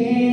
care.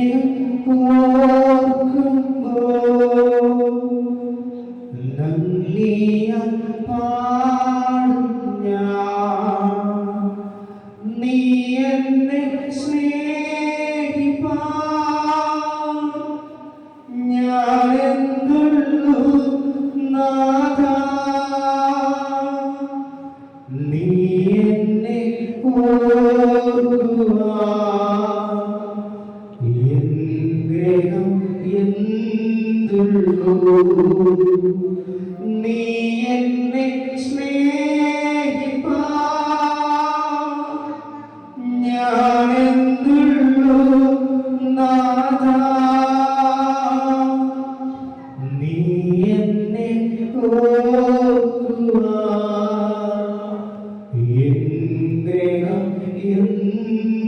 നീ എന്നെ സ്നേഹിപ്പാ. ഞാൻ എന്തുള്ളൂ നാഥ. നീ എന്നെ ഓർക്കുക എന്തിനാ എന്ത്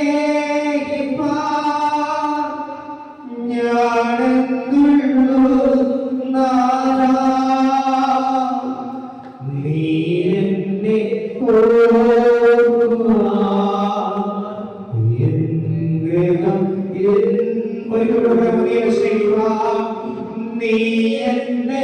ഒരു കൃപ നീ എന്നെ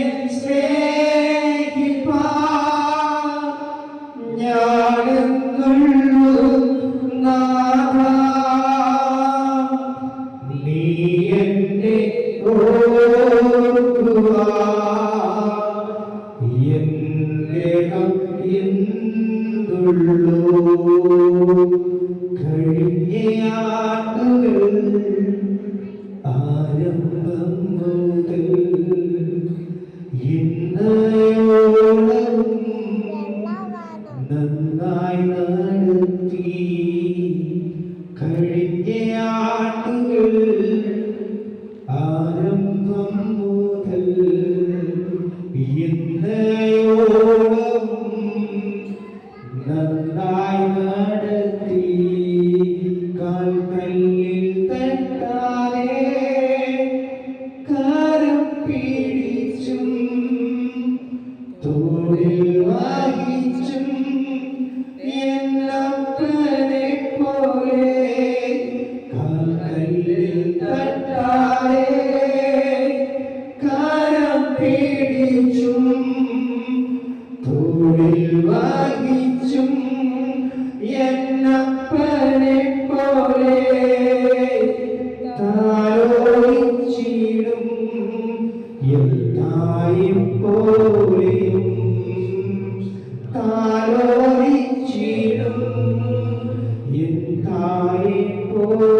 in the ആലോചിച്ചിടും. എന്തായി പോ